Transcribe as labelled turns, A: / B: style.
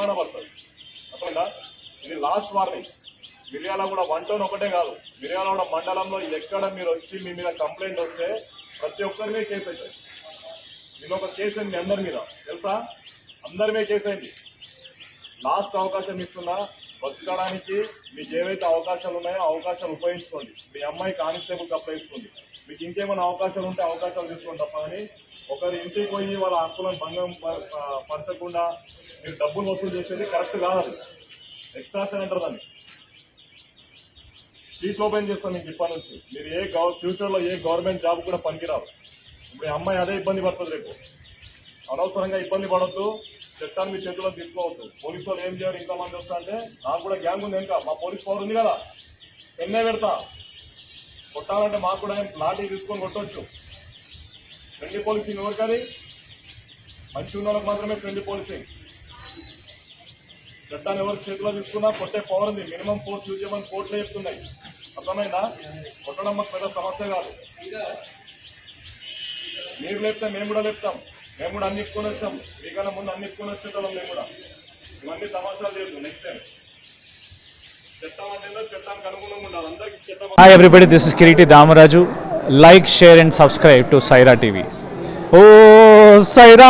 A: నిర్మాణం వస్తుంది అర్థమైందా? ఇది లాస్ట్ వార్నింగ్ మిర్యాల కూడా వన్ టౌన్ ఒకటే కాదు. మిర్యాల కూడా మండలంలో ఎక్కడ మీరు వచ్చి మీ మీద కంప్లైంట్ వస్తే ప్రతి ఒక్కరిమే కేసు అవుతుంది నేను ఒక కేసు అయింది అందరి మీద. తెలుసా? అందరిమే కేసు అయింది. లాస్ట్ అవకాశం ఇస్తున్నా. బతకడానికి మీకు ఏవైతే అవకాశాలు ఉన్నాయో అవకాశాలు ఉపయోగించుకోండి. మీ అమ్మాయి కానిస్టేబుల్ కప్ వేసుకోండి మీకు ఇంకేమైనా అవకాశాలు ఉంటే అవకాశాలు తీసుకోండి తప్ప కానీ ఒకరి ఇంటికి పోయి వాళ్ళ హక్కులను భంగం పరచకుండా మీరు డబ్బులు వసూలు చేసేది కరెక్ట్ కాదు అది ఎక్స్ట్రాషన్ అంటారు దాన్ని. షీట్ ఓపెన్ చేస్తాను మీకు ఇప్పటి నుంచి. మీరు ఏ గవ ఫ్యూచర్లో ఏ గవర్నమెంట్ జాబ్ కూడా పనికిరావు. ఇప్పుడు ఈ అమ్మాయి అదే ఇబ్బంది పడుతుంది రేపు. అనవసరంగా ఇబ్బంది పడద్దు. చట్టాన్ని మీ చేతిలో తీసుకోవద్దు. పోలీసు వాళ్ళు ఏం చేయరు ఇంతమంది వస్తా అంటే నాకు కూడా గ్యాంగ్ ఉంది ఇంకా మా పోలీస్ పవర్ ఉంది కదా. ఎన్నే పెడతా. కొట్టాలంటే మాకు కూడా లాఠీ తీసుకొని కొట్టొచ్చు. ఫ్రెండ్లీ పోలీసింగ్ ఎవరికది? మంచి ఉన్న వాళ్ళకి మాత్రమే ఫ్రెండ్లీ పోలీసింగ్ చట్టాన్ని ఎవరు చేతిలో తీసుకున్నా కొట్టే పవర్ ఉంది. మినిమం ఫోర్స్ యూజ్ చేయమని కోర్టులు చెప్తున్నాయి. అర్థమైందా? కొట్టడం మాకు పెద్ద సమస్య కాదు. మీరు లేపితే మేము కూడా లేపుతాం. మేము కూడా అన్ని ఇప్పుకొని వచ్చాం మీకన్నా ముందు అన్ని ఇప్పుకొని వచ్చేటోళ్ళం మేము కూడా. ఇవన్నీ సమస్యలు లేదు నెక్స్ట్ టైం చట్టం అంటే ఏందో చట్టానికి అనుగుణంగా ఉండాలి. అందరికీ చట్టం
B: Hi everybody, this is Kiriti Damaraju. Like, share and subscribe to Saira TV. Oh, Saira!